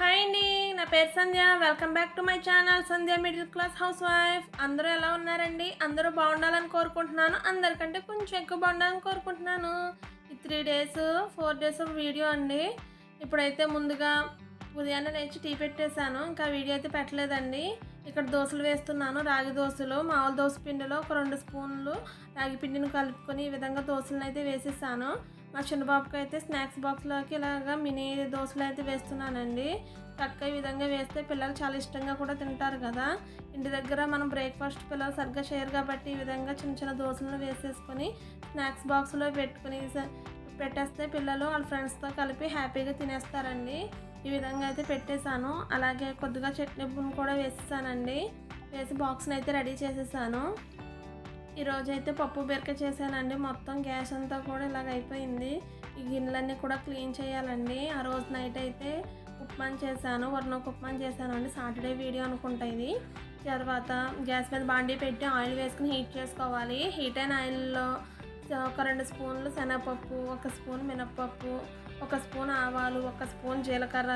Hi అండి నా పేరు Sandhya. Welcome back to my channel Sandhya middle class housewife అందరూ ఎలా ఉన్నారండి? అందరూ బాగుండాలని కోరుకుంటున్నాను. అందరికంటే కొంచెం ఎక్కువ బాగుండాలని కోరుకుంటున్నాను. ఈ three days four days video అండి. ఇప్పుడైతే ముందుగా ఉదయాన్నే లేచి టీ పెట్టేశాను. ఇంకా వీడియో అయితే పెట్టలేదండి. ఇక్కడ దోశలు వేస్తున్నాను రాగి దోశలు మామూలు దోశ పిండిలో ఒక రెండు స్పూన్లు రాగి పిండిని కలుపుకొని ఈ విధంగా దోశలను అయితే వేసేసాను. మా చిన్నబాబుకి అయితే స్నాక్స్ బాక్స్లోకి ఇలాగా మినీ దోశలు అయితే వేస్తున్నానండి. తక్కువ ఈ విధంగా వేస్తే పిల్లలు చాలా ఇష్టంగా కూడా తింటారు కదా. ఇంటి దగ్గర మనం బ్రేక్ఫాస్ట్ పిల్లలు సరిగ్గా చేయరు కాబట్టి ఈ విధంగా చిన్న చిన్న దోశలను వేసేసుకొని స్నాక్స్ బాక్స్లో పెట్టుకుని పెట్టేస్తే పిల్లలు వాళ్ళ ఫ్రెండ్స్తో కలిపి హ్యాపీగా తినేస్తారండి. ఈ విధంగా అయితే పెట్టేశాను. అలాగే కొద్దిగా చట్నీ కూడా వేసేసానండి. వేసి బాక్స్ని అయితే రెడీ చేసేసాను. ఈరోజు అయితే పప్పు బెరక చేశానండి. మొత్తం గ్యాస్ అంతా కూడా ఇలాగ అయిపోయింది. ఈ గిన్నెలన్నీ కూడా క్లీన్ చేయాలండి. ఆ రోజు నైట్ అయితే ఉప్మాన్ చేశాను. వర్ణకు ఉప్మాన్ చేశాను అండి సాటర్డే వీడియో అనుకుంటా ఇది. తర్వాత గ్యాస్ మీద బాండీ పెట్టి ఆయిల్ వేసుకుని హీట్ చేసుకోవాలి. హీట్ అయిన ఆయిల్లో ఒక రెండు స్పూన్లు శనగపప్పు ఒక స్పూన్ మినప్పప్పు ఒక స్పూన్ ఆవాలు ఒక స్పూన్ జీలకర్ర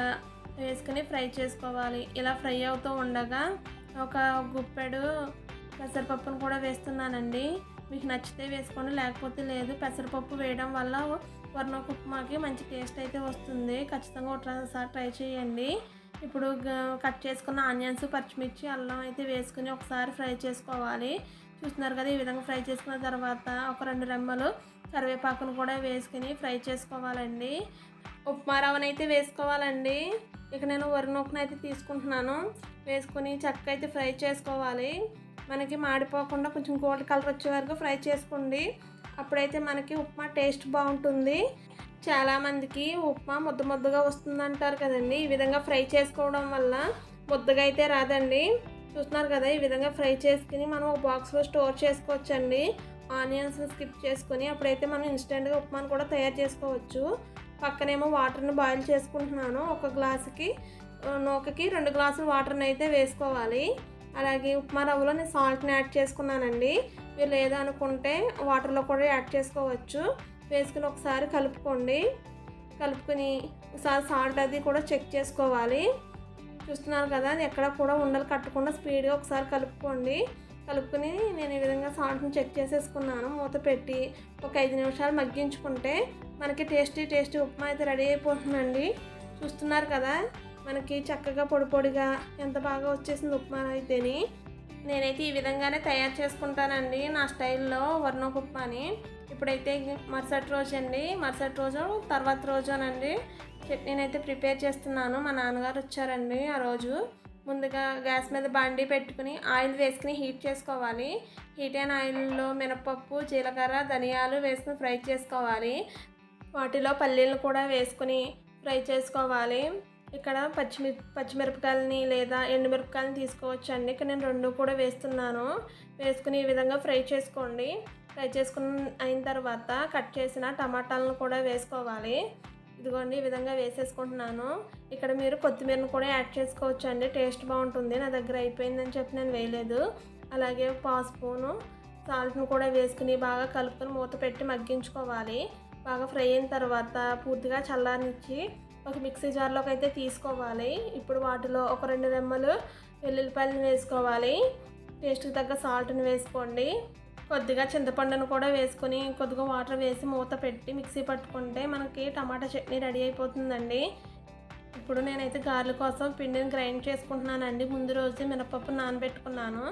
వేసుకుని ఫ్రై చేసుకోవాలి. ఇలా ఫ్రై అవుతూ ఉండగా ఒక గుప్పెడు పెసరపప్పును కూడా వేస్తున్నానండి. మీకు నచ్చితే వేసుకోండి లేకపోతే లేదు. పెసరపప్పు వేయడం వల్ల వర్ణకు ఉప్మాకి మంచి టేస్ట్ అయితే వస్తుంది. ఖచ్చితంగా ఒకసారి ట్రై చేయండి. ఇప్పుడు కట్ చేసుకున్న ఆనియన్స్ పచ్చిమిర్చి అల్లం అయితే వేసుకుని ఒకసారి ఫ్రై చేసుకోవాలి. చూస్తున్నారు కదా ఈ విధంగా ఫ్రై చేసుకున్న తర్వాత ఒక రెండు రెమ్మలు కరివేపాకును కూడా వేసుకుని ఫ్రై చేసుకోవాలండి. ఉప్మా రవ్వను అయితే వేసుకోవాలండి. ఇక నేను వరినొక్కను అయితే తీసుకుంటున్నాను. వేసుకుని చక్క అయితే ఫ్రై చేసుకోవాలి. మనకి మాడిపోకుండా కొంచెం గోల్డ్ కలర్ వచ్చే వరకు ఫ్రై చేసుకోండి. అప్పుడైతే మనకి ఉప్మా టేస్ట్ బాగుంటుంది. చాలామందికి ఉప్మా ముద్ద ముద్దగా వస్తుంది అంటారు కదండి. ఈ విధంగా ఫ్రై చేసుకోవడం వల్ల ముద్దగా అయితే రాదండి. చూస్తున్నారు కదా ఈ విధంగా ఫ్రై చేసుకుని మనం ఒక బాక్స్లో స్టోర్ చేసుకోవచ్చండి. ఆనియన్స్ స్కిప్ చేసుకొని అప్పుడైతే మనం ఇన్స్టెంట్గా ఉప్మాను కూడా తయారు చేసుకోవచ్చు. పక్కనేమో వాటర్ని బాయిల్ చేసుకుంటున్నాను. ఒక గ్లాసుకి నూకకి రెండు గ్లాసులు వాటర్ని అయితే వేసుకోవాలి. అలాగే ఉప్మా రవ్వలో నేను సాల్ట్ని యాడ్ చేసుకున్నానండి. మీరు లేదనుకుంటే వాటర్లో కూడా యాడ్ చేసుకోవచ్చు. వేసుకుని ఒకసారి కలుపుకోండి. కలుపుకొని ఒకసారి సాల్ట్ అది కూడా చెక్ చేసుకోవాలి. చూస్తున్నారు కదా అది ఎక్కడ కూడా ఉండలు కట్టకుండా స్పీడ్గా ఒకసారి కలుపుకోండి. కలుపుకొని నేను ఈ విధంగా సాల్ట్ని చెక్ చేసేసుకున్నాను. మూత పెట్టి ఒక ఐదు నిమిషాలు మగ్గించుకుంటే మనకి టేస్టీ టేస్టీ ఉప్మా అయితే రెడీ అయిపోతుందండి. చూస్తున్నారు కదా మనకి చక్కగా పొడి పొడిగా ఎంత బాగా వచ్చేసింది ఉప్మా అయితేని. నేనైతే ఈ విధంగానే తయారు చేసుకుంటానండి నా స్టైల్లో వర్ణోక ఉప్మాని ఇప్పుడైతే మరుసటి రోజు అండి మరుసటి రోజు తర్వాత రోజునండి. నేనైతే ప్రిపేర్ చేస్తున్నాను. మా నాన్నగారు వచ్చారండి ఆ రోజు. ముందుగా గ్యాస్ మీద బండి పెట్టుకుని ఆయిల్ వేసుకుని హీట్ చేసుకోవాలి. హీట్ అయిన ఆయిల్లో మినపప్పు జీలకర్ర ధనియాలు వేసుకుని ఫ్రై చేసుకోవాలి. వాటిలో పల్లీలు కూడా వేసుకుని ఫ్రై చేసుకోవాలి. ఇక్కడ పచ్చిమి పచ్చిమిరపకాయలని లేదా ఎండుమిరపకాయలని తీసుకోవచ్చు అండి ఇక్కడ నేను రెండు కూడా వేస్తున్నాను. వేసుకుని ఈ విధంగా ఫ్రై చేసుకోండి. ఫ్రై చేసుకున్న అయిన తర్వాత కట్ చేసిన టమాటాలను కూడా వేసుకోవాలి. ఇదిగోండి ఈ విధంగా వేసేసుకుంటున్నాను. ఇక్కడ మీరు కొత్తిమీరను కూడా యాడ్ చేసుకోవచ్చు అండి టేస్ట్ బాగుంటుంది. నా దగ్గర అయిపోయిందని చెప్పి నేను వేయలేదు. అలాగే పావు స్పూను సాల్ట్ను కూడా వేసుకుని బాగా కలుపుకొని మూత పెట్టి మగ్గించుకోవాలి. బాగా ఫ్రై అయిన తర్వాత పూర్తిగా చల్లారనిచ్చి ఒక మిక్సీ జార్లోకి అయితే తీసుకోవాలి. ఇప్పుడు వాటిలో ఒక రెండు రెమ్మలు వెల్లుల్లిపాయలను వేసుకోవాలి. టేస్ట్కి తగ్గ సాల్ట్ని వేసుకోండి. కొద్దిగా చింతపండును కూడా వేసుకొని కొద్దిగా వాటర్ వేసి మూత పెట్టి మిక్సీ పట్టుకుంటే మనకి టమాటా చట్నీ రెడీ అయిపోతుందండి. ఇప్పుడు నేనైతే గారెల కోసం పిండిని గ్రైండ్ చేసుకుంటున్నానండి. ముందు రోజు మినపప్పు నానబెట్టుకున్నాను.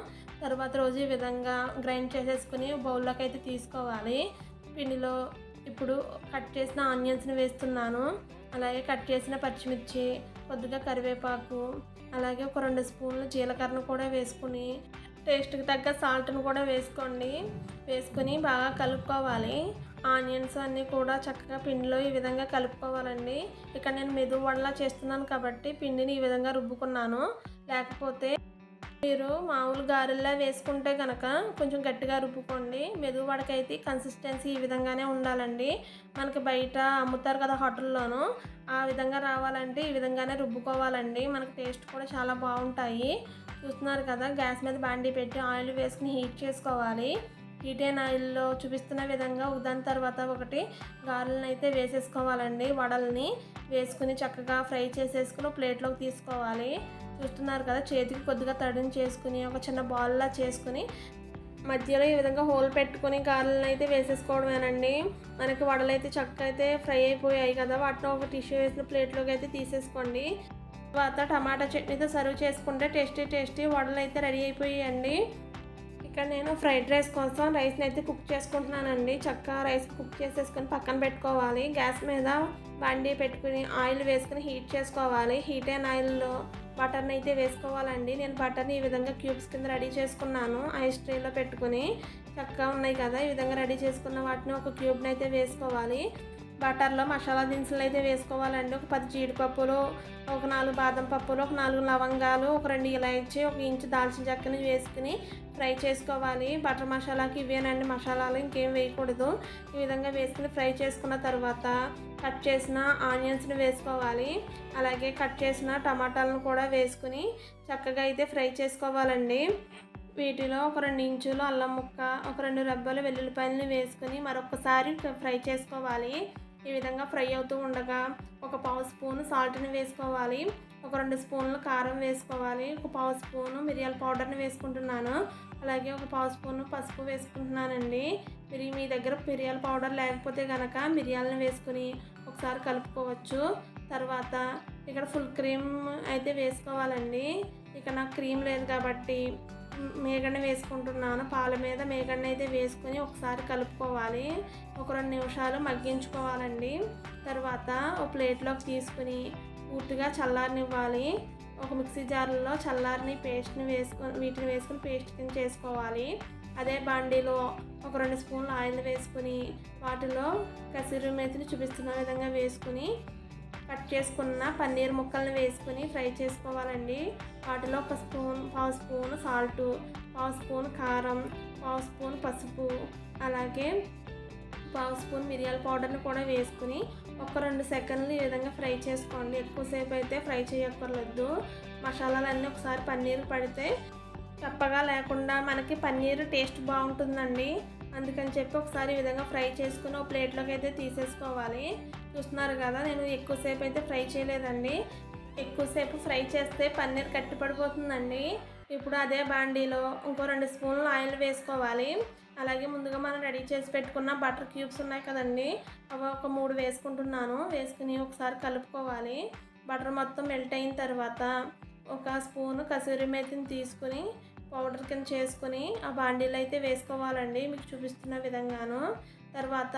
తర్వాత రోజు ఈ విధంగా గ్రైండ్ చేసేసుకుని బౌల్లోకి అయితే తీసుకోవాలి. పిండిలో ఇప్పుడు కట్ చేసిన ఆనియన్స్ని వేస్తున్నాను. అలాగే కట్ చేసిన పచ్చిమిర్చి కొద్దిగా కరివేపాకు అలాగే ఒక రెండు స్పూన్లు జీలకర్రను కూడా వేసుకుని టేస్ట్కి తగ్గ సాల్ట్ను కూడా వేసుకోండి. వేసుకొని బాగా కలుపుకోవాలి. ఆనియన్స్ అన్నీ కూడా చక్కగా పిండిలో ఈ విధంగా కలుపుకోవాలండి. ఇక్కడ నేను మెదు వడలా చేస్తున్నాను కాబట్టి పిండిని ఈ విధంగా రుబ్బుకున్నాను. లేకపోతే మీరు మామూలు గారెల్లా వేసుకుంటే కనుక కొంచెం గట్టిగా రుబ్బుకోండి. మెదుగు వడకైతే కన్సిస్టెన్సీ ఈ విధంగానే ఉండాలండి. మనకి బయట అమ్ముతారు కదా హోటల్లోనూ ఆ విధంగా రావాలంటే ఈ విధంగానే రుబ్బుకోవాలండి. మనకి టేస్ట్ కూడా చాలా బాగుంటాయి. చూస్తున్నారు కదా గ్యాస్ మీద బాండీ పెట్టి ఆయిల్ వేసుకుని హీట్ చేసుకోవాలి. హీట్ అయిన ఆయిల్లో చూపిస్తున్న విధంగా దాని తర్వాత ఒకటి గారెలను అయితే వేసేసుకోవాలండి. వడల్ని వేసుకుని చక్కగా ఫ్రై చేసేసుకుని ప్లేట్లోకి తీసుకోవాలి. చూస్తున్నారు కదా చేతికి కొద్దిగా తడిని చేసుకుని ఒక చిన్న బాల్లా చేసుకుని మధ్యలో ఈ విధంగా హోల్ పెట్టుకుని గారెలను అయితే వేసేసుకోవడమేనండి. మనకి వడలు అయితే చక్కగా అయితే ఫ్రై అయిపోయాయి కదా వాటిని ఒక టిష్యూ వేసిన ప్లేట్లోకి అయితే తీసేసుకోండి. తర్వాత టమాటా చట్నీతో సర్వ్ చేసుకుంటే టేస్టీ టేస్టీ వడలు అయితే రెడీ అయిపోయాయండి. ఇక్కడ నేను ఫ్రైడ్ రైస్ కోసం రైస్ని అయితే కుక్ చేసుకుంటున్నానండి. చక్కగా రైస్ కుక్ చేసేసుకొని పక్కన పెట్టుకోవాలి. గ్యాస్ మీద బండి పెట్టుకుని ఆయిల్ వేసుకుని హీట్ చేసుకోవాలి. హీట్ అయిన ఆయిల్లో బటర్ని అయితే వేసుకోవాలండి. నేను బటర్ని ఈ విధంగా క్యూబ్స్ కింద రెడీ చేసుకున్నాను. ఐస్ ట్రేలో పెట్టుకుని చక్కగా ఉన్నాయి కదా ఈ విధంగా రెడీ చేసుకున్న వాటిని ఒక క్యూబ్ని అయితే వేసుకోవాలి. బటర్లో మసాలా దినుసులు అయితే వేసుకోవాలండి. ఒక పది జీడిపప్పులు ఒక నాలుగు బాదం పప్పులు ఒక నాలుగు లవంగాలు ఒక రెండు ఇలాచి ఒక ఇంచు దాల్చిన చెక్కని వేసుకుని ఫ్రై చేసుకోవాలి. బటర్ మసాలాకి ఇవేనండి మసాలాలు ఇంకేం వేయకూడదు. ఈ విధంగా వేసుకుని ఫ్రై చేసుకున్న తర్వాత కట్ చేసిన ఆనియన్స్ని వేసుకోవాలి. అలాగే కట్ చేసిన టమాటాలను కూడా వేసుకుని చక్కగా అయితే ఫ్రై చేసుకోవాలండి. వీటిలో ఒక రెండు ఇంచులు అల్లం ముక్క ఒక రెండు రబ్బలు వెల్లుల్లిపాయలని వేసుకుని మరొకసారి ఫ్రై చేసుకోవాలి. ఈ విధంగా ఫ్రై అవుతూ ఉండగా ఒక పావు స్పూన్ సాల్ట్ని వేసుకోవాలి. ఒక రెండు స్పూన్లు కారం వేసుకోవాలి. ఒక పావు స్పూను మిరియాల పౌడర్ని వేసుకుంటున్నాను. అలాగే ఒక పావు స్పూన్ పసుపు వేసుకుంటున్నానండి. మీరు మీ దగ్గర మిరియాల పౌడర్ లేకపోతే కనుక మిరియాలను వేసుకుని ఒకసారి కలుపుకోవచ్చు. తర్వాత ఇక్కడ ఫుల్ క్రీమ్ అయితే వేసుకోవాలండి. ఇక్కడ నాకు క్రీమ్ లేదు కాబట్టి మేగడ వేసుకుంటున్నాను. పాల మీద మేగడని అయితే వేసుకొని ఒకసారి కలుపుకోవాలి. ఒక రెండు నిమిషాలు మగ్గించుకోవాలండి. తర్వాత ఒక ప్లేట్లోకి తీసుకుని పూర్తిగా చల్లారనివ్వాలి. ఒక మిక్సీ జార్లో చల్లారిని పేస్ట్ని వేసుకొని వీటిని వేసుకొని పేస్ట్ కింద చేసుకోవాలి. అదే బాండీలో ఒక రెండు స్పూన్లు ఆయిల్ వేసుకుని వాటిలో కసిరి మేతిని చూపిస్తున్న విధంగా వేసుకుని కట్ చేసుకున్న పన్నీర్ ముక్కల్ని వేసుకుని ఫ్రై చేసుకోవాలండి. వాటిలో ఒక స్పూన్ పావు స్పూన్ సాల్ట్ పావు స్పూన్ కారం పావు స్పూన్ పసుపు అలాగే పావు స్పూన్ మిరియాల పౌడర్ని కూడా వేసుకుని ఒక రెండు సెకండ్లు ఈ విధంగా ఫ్రై చేసుకోండి. ఎక్కువసేపు అయితే ఫ్రై చేయక్కర్లేదు. మసాలాలన్నీ ఒకసారి పన్నీర్ పడితే చప్పగా లేకుండా మనకి పన్నీర్ టేస్ట్ బాగుంటుందండి. అందుకని చెప్పి ఒకసారి ఈ విధంగా ఫ్రై చేసుకుని ఒక ప్లేట్లోకి అయితే తీసేసుకోవాలి. చూస్తున్నారు కదా నేను ఎక్కువసేపు అయితే ఫ్రై చేయలేదండి. ఎక్కువసేపు ఫ్రై చేస్తే పన్నీర్ కట్టిపడిపోతుందండి. ఇప్పుడు అదే బాండీలో ఇంకో రెండు స్పూన్లు ఆయిల్ వేసుకోవాలి. అలాగే ముందుగా మనం రెడీ చేసి పెట్టుకున్న బటర్ క్యూబ్స్ ఉన్నాయి కదండి అవి ఒక మూడు వేసుకుంటున్నాను. వేసుకుని ఒకసారి కలుపుకోవాలి. బటర్ మొత్తం మెల్ట్ అయిన తర్వాత ఒక స్పూన్ కసూరి మేతిని తీసుకుని పౌడర్ కింద చేసుకుని ఆ బాండీలు అయితే వేసుకోవాలండి. మీకు చూపిస్తున్న విధంగాను. తర్వాత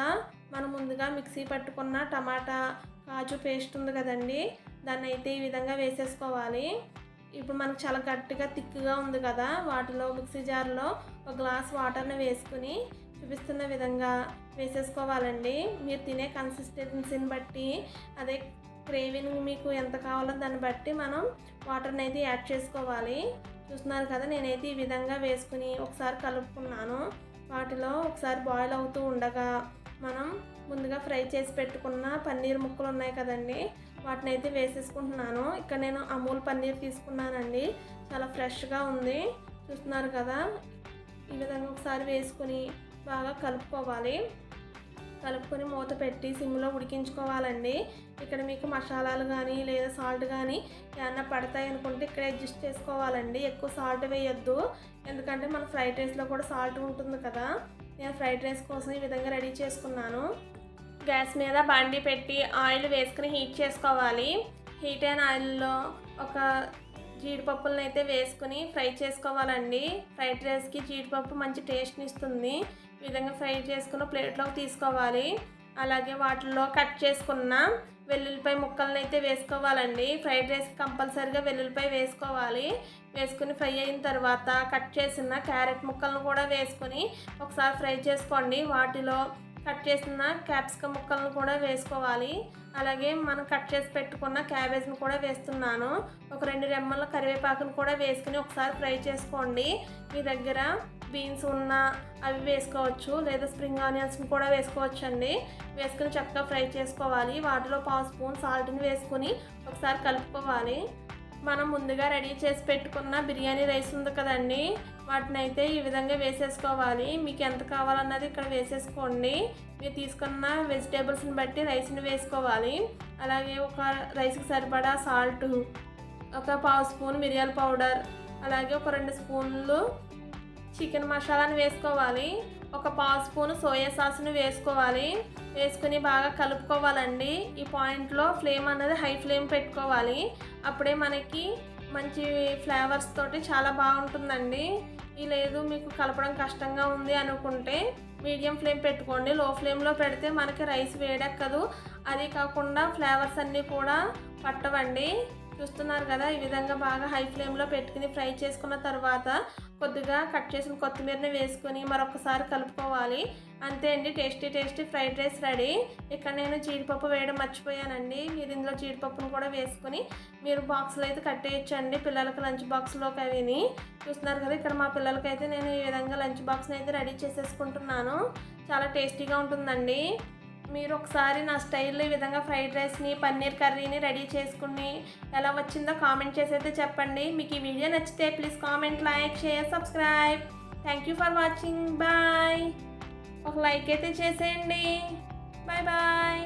మనం ముందుగా మిక్సీ పట్టుకున్న టమాటా కాజు పేస్ట్ ఉంది కదండి దాన్ని అయితే ఈ విధంగా వేసేసుకోవాలి. ఇప్పుడు మనకు చాలా గట్టిగా తిక్కుగా ఉంది కదా వాటిలో మిక్సీ జార్లో ఒక గ్లాస్ వాటర్ని వేసుకుని చూపిస్తున్న విధంగా వేసేసుకోవాలండి. మీరు తినే కన్సిస్టెన్సీని బట్టి అదే క్రేవింగ్ మీకు ఎంత కావాలో దాన్ని బట్టి మనం వాటర్ని అయితే యాడ్ చేసుకోవాలి. చూస్తున్నారు కదా నేనైతే ఈ విధంగా వేసుకుని ఒకసారి కలుపుకున్నాను. వాటిలో ఒకసారి బాయిల్ అవుతూ ఉండగా మనం ముందుగా ఫ్రై చేసి పెట్టుకున్న పన్నీర్ ముక్కలు ఉన్నాయి కదండి వాటిని అయితే వేసేసుకుంటున్నాను. ఇక్కడ నేను అమూల్ పన్నీర్ తీసుకున్నానండి చాలా ఫ్రెష్గా ఉంది. చూస్తున్నారు కదా ఈ విధంగా ఒకసారి వేసుకుని బాగా కలుపుకోవాలి. కలుపుకొని మూత పెట్టి సిమ్లో ఉడికించుకోవాలండి. ఇక్కడ మీకు మసాలాలు కానీ లేదా సాల్ట్ కానీ ఏమన్నా పడతాయి అనుకుంటే ఇక్కడ అడ్జస్ట్ చేసుకోవాలండి. ఎక్కువ సాల్ట్ వేయొద్దు. ఎందుకంటే మన ఫ్రైడ్ రైస్లో కూడా సాల్ట్ ఉంటుంది కదా. నేను ఫ్రైడ్ రైస్ కోసం ఈ విధంగా రెడీ చేసుకున్నాను. గ్యాస్ మీద బండి పెట్టి ఆయిల్ వేసుకుని హీట్ చేసుకోవాలి. హీట్ అయిన ఆయిల్లో ఒక జీడిపప్పులను అయితే వేసుకుని ఫ్రై చేసుకోవాలండి. ఫ్రైడ్ రైస్కి జీడిపప్పు మంచి టేస్ట్ని ఇస్తుంది. విధంగా ఫ్రై చేసుకున్న ప్లేట్లోకి తీసుకోవాలి. అలాగే వాటిల్లో కట్ చేసుకున్న వెల్లుల్లిపాయ ముక్కలను అయితే వేసుకోవాలండి. ఫ్రైడ్ రైస్ కంపల్సరీగా వెల్లుల్లిపాయ వేసుకోవాలి. వేసుకుని ఫ్రై అయిన తర్వాత కట్ చేసిన క్యారెట్ ముక్కలను కూడా వేసుకొని ఒకసారి ఫ్రై చేసుకోండి. వాటిలో కట్ చేసిన క్యాప్సికమ్ ముక్కలను కూడా వేసుకోవాలి. అలాగే మనం కట్ చేసి పెట్టుకున్న క్యాబేజ్ని కూడా వేస్తున్నాను. ఒక రెండు రెమ్మల కరివేపాకును కూడా వేసుకుని ఒకసారి ఫ్రై చేసుకోండి. మీ దగ్గర బీన్స్ ఉన్న అవి వేసుకోవచ్చు లేదా స్ప్రింగ్ ఆనియన్స్ని కూడా వేసుకోవచ్చు అండి వేసుకుని చక్కగా ఫ్రై చేసుకోవాలి. వాటిలో పావు స్పూన్ సాల్ట్ని వేసుకుని ఒకసారి కలుపుకోవాలి. మనం ముందుగా రెడీ చేసి పెట్టుకున్న బిర్యానీ రైస్ ఉంది కదండి. వాటిని అయితే ఈ విధంగా వేసేసుకోవాలి. మీకు ఎంత కావాలన్నది ఇక్కడ వేసేసుకోండి. మీరు తీసుకున్న వెజిటేబుల్స్ని బట్టి రైస్ని వేసుకోవాలి. అలాగే ఒక రైస్కి సరిపడా సాల్ట్ ఒక పావు స్పూన్ మిరియాల పౌడర్ అలాగే ఒక రెండు స్పూన్లు చికెన్ మసాలాని వేసుకోవాలి. ఒక పావు స్పూన్ సోయా సాస్ను వేసుకోవాలి. వేసుకుని బాగా కలుపుకోవాలండి. ఈ పాయింట్లో ఫ్లేమ్ అన్నది హై ఫ్లేమ్ పెట్టుకోవాలి. అప్పుడే మనకి మంచి ఫ్లేవర్స్ తోటి చాలా బాగుంటుందండి. ఈ లేదు మీకు కలపడం కష్టంగా ఉంది అనుకుంటే మీడియం ఫ్లేమ్ పెట్టుకోండి. లో ఫ్లేమ్లో పెడితే మనకి రైస్ వేడెక్కదు. అది కాకుండా ఫ్లేవర్స్ అన్నీ కూడా పట్టవండి. చూస్తున్నారు కదా ఈ విధంగా బాగా హై ఫ్లేమ్లో పెట్టుకుని ఫ్రై చేసుకున్న తర్వాత కొద్దిగా కట్ చేసిన కొత్తిమీరని వేసుకుని మరొకసారి కలుపుకోవాలి. అంతే అండి tasty tasty fried rice ready ఇక్కడ నేను జీడిపప్పు వేయడం మర్చిపోయానండి. మీరు ఇందులో జీడిపప్పును కూడా వేసుకొని మీరు బాక్స్లో అయితే కట్టేయచ్చండి పిల్లలకు లంచ్ బాక్స్లోకి అవిని. చూస్తున్నారు కదా ఇక్కడ మా పిల్లలకి అయితే నేను ఈ విధంగా లంచ్ బాక్స్ని అయితే రెడీ చేసేసుకుంటున్నాను. చాలా టేస్టీగా ఉంటుందండి. మీరు ఒకసారి నా స్టైల్లో ఈ విధంగా ఫ్రైడ్ రైస్ని పన్నీర్ కర్రీని రెడీ చేసుకుని ఎలా వచ్చిందో కామెంట్ చేసి అయితే చెప్పండి. మీకు ఈ వీడియో నచ్చితే please comment like share subscribe. Thank you for watching bye ఒక లైక్ అయితే చేసేయండి. Bye bye